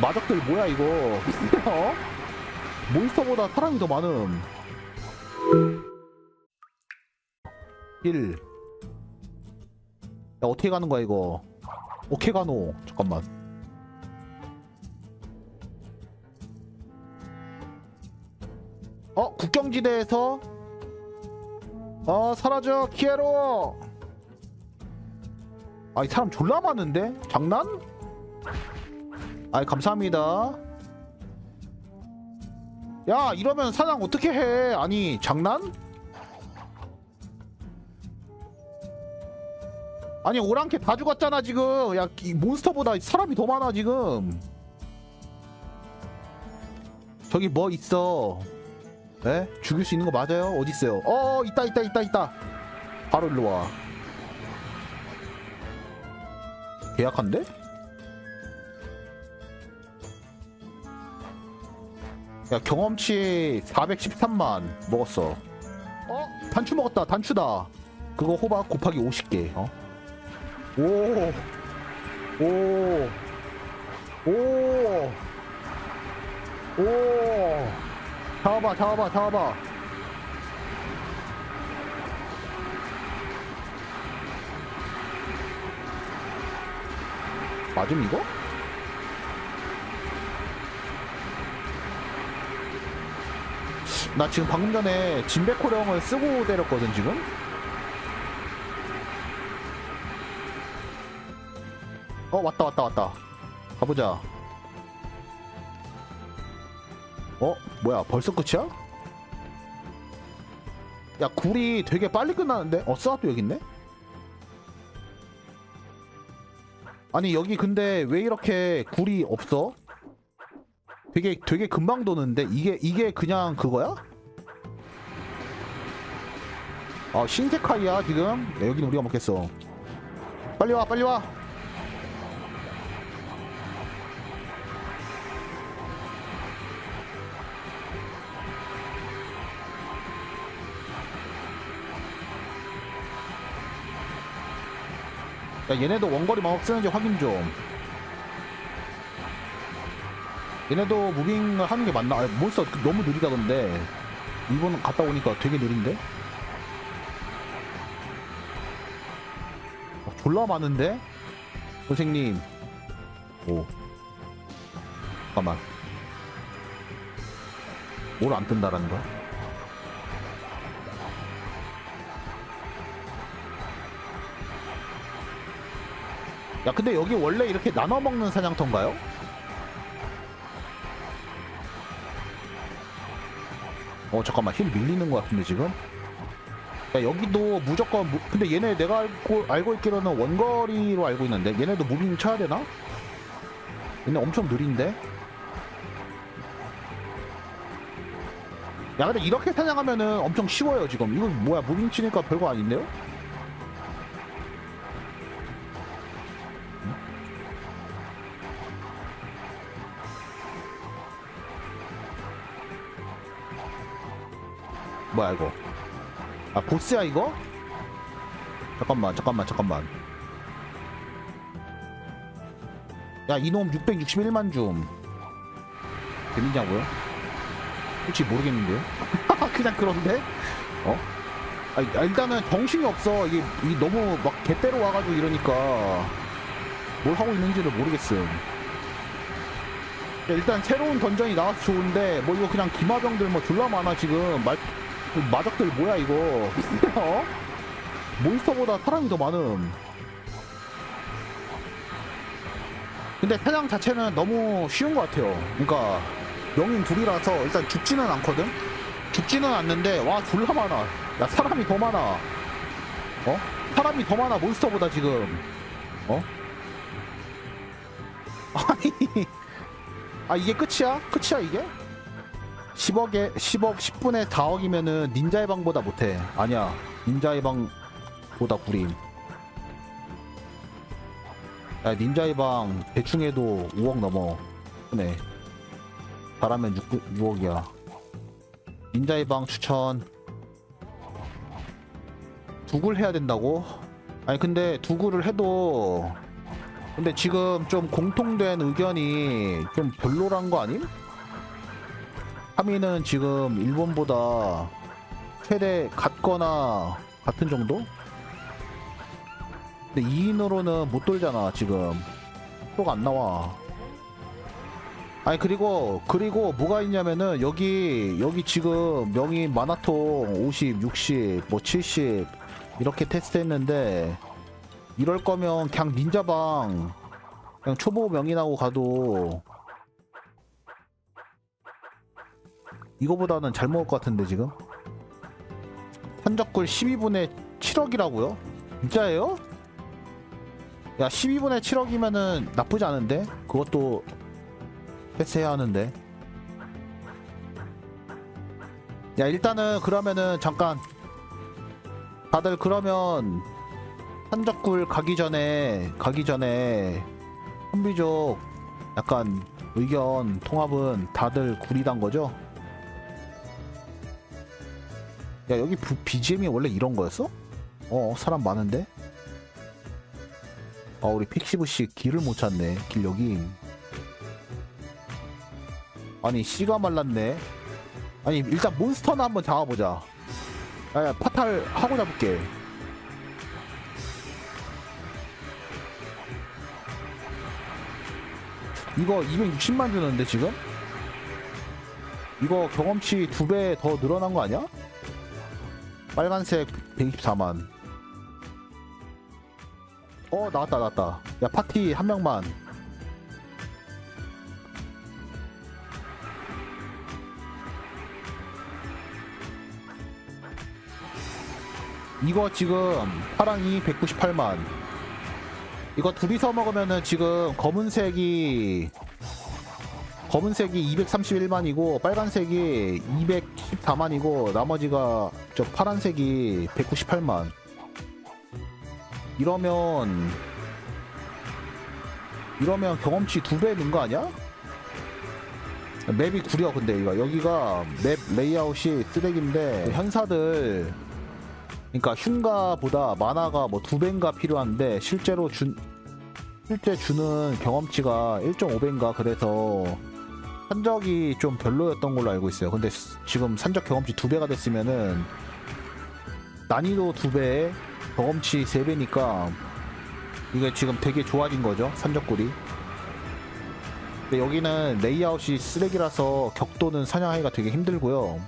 마적들 뭐야 이거? 어? 몬스터보다 사람이 더 많음. 1 야, 어떻게 가는 거야 이거? 어떻게 가노 잠깐만. 어 국경지대에서 어 사라져 키에로 아이 사람 졸라 많은데? 장난? 아이 감사합니다 야 이러면 사장 어떻게 해 아니 장난? 아니 오랑캐 다 죽었잖아 지금 야이 몬스터보다 사람이 더 많아 지금 저기 뭐 있어 에? 죽일 수 있는 거 맞아요? 어디 있어요? 어 있다 있다 있다 있다 바로 일로 와 계약한데? 야 경험치 413만 먹었어 어? 단추 먹었다 단추다 그거 호박 곱하기 50개 어? 오 오, 오, 오, 잡아봐, 잡아봐, 잡아봐. 맞음 이거? 나 지금 방금 전에 진백호령을 쓰고 때렸거든 지금? 어 왔다 왔다 왔다 가보자 어 뭐야 벌써 끝이야? 야 굴이 되게 빨리 끝나는데 어 스왑도 여기 있네 아니 여기 근데 왜 이렇게 굴이 없어? 되게 되게 금방 도는데 이게 이게 그냥 그거야? 아 신세카이야 지금? 야, 여기는 우리가 먹겠어. 빨리 와 빨리 와. 야 얘네도 원거리 마법 쓰는지 확인 좀 얘네도 무빙을 하는 게 맞나? 아, 몬스터 너무 느리다 근데 일본 갔다 오니까 되게 느린데? 어, 졸라 많은데? 선생님 오 잠깐만 뭘 안 뜬다라는 거야? 야 근데 여기 원래 이렇게 나눠 먹는 사냥터인가요? 어 잠깐만 힐 밀리는 것 같은데 지금? 야 여기도 무조건 무... 근데 얘네 내가 알고, 알고 있기로는 원거리로 알고 있는데 얘네도 무빙 쳐야 되나? 얘네 엄청 느린데? 야 근데 이렇게 사냥하면은 엄청 쉬워요 지금 이거 뭐야 무빙 치니까 별거 아닌데요? 뭐야 이거 아 보스야 이거? 잠깐만 잠깐만 잠깐만 야 이놈 661만 좀 재밌냐고요? 솔직히 모르겠는데요? 그냥 그런데? 어? 아 일단은 정신이 없어 이게, 이게 너무 막 개때로 와가지고 이러니까 뭘 하고 있는지를 모르겠음 야, 일단 새로운 던전이 나와서 좋은데 뭐 이거 그냥 기마병들 뭐 졸라 많아 지금 말그 마적들 뭐야 이거 어? 몬스터보다 사람이 더 많음 근데 사냥 자체는 너무 쉬운 것 같아요 그러니까 영인 둘이라서 일단 죽지는 않거든 죽지는 않는데 와 졸라 많아 야 사람이 더 많아 어? 사람이 더 많아 몬스터보다 지금 어? 아니 아 이게 끝이야? 끝이야 이게? 10억에 10억 10분에 4억이면은 닌자의 방보다 못해. 아니야. 닌자의 방보다 구림. 야, 닌자의 방 대충 해도 5억 넘어. 네. 잘하면 6, 6억이야. 닌자의 방 추천. 두굴 해야 된다고? 아니 근데 두굴을 해도 근데 지금 좀 공통된 의견이 좀 별로란 거 아님? 3위는 지금 일본보다 최대 같거나 같은 정도? 근데 2인으로는 못 돌잖아 지금 속도가 안 나와 아니 그리고 그리고 뭐가 있냐면은 여기 여기 지금 명인 마나통 50, 60, 뭐 70 이렇게 테스트했는데 이럴 거면 그냥 닌자방 그냥 초보 명인하고 가도 이거보다는 잘 먹을 것 같은데 지금 현적굴 12분의 7억이라고요? 진짜예요? 야 12분의 7억이면은 나쁘지 않은데 그것도 패스해야 하는데 야 일단은 그러면은 잠깐 다들 그러면 한적굴 가기 전에 가기 전에 선비족 약간 의견 통합은 다들 구리단 거죠? 야 여기 부- BGM이 원래 이런 거였어? 어 사람 많은데? 아 우리 픽시브씨 길을 못 찾네 길 여기 아니 씨가 말랐네 아니 일단 몬스터나 한번 잡아보자 야야 파탈 하고 잡을게 이거 260만 주는데 지금? 이거 경험치 두 배 더 늘어난 거 아니야? 빨간색 124만. 어 나왔다 나왔다. 야 파티 한 명만. 이거 지금 파랑이 198만. 이거 둘이서 먹으면은 지금 검은색이 검은색이 231만이고 빨간색이 214만이고 나머지가 저 파란색이 198만 이러면 이러면 경험치 두 배 는 거 아니야? 맵이 구려 근데 이거 여기가 맵 레이아웃이 쓰레기인데 현사들 그러니까 흉가보다 만화가 뭐 두 배인가 필요한데 실제로 준 실제 주는 경험치가 1.5배인가 그래서 산적이 좀 별로였던 걸로 알고 있어요. 근데 스- 지금 산적 경험치 두 배가 됐으면은 난이도 두 배에 경험치 세 배니까 이게 지금 되게 좋아진 거죠. 산적굴이. 근데 여기는 레이아웃이 쓰레기라서 격도는 사냥하기가 되게 힘들고요.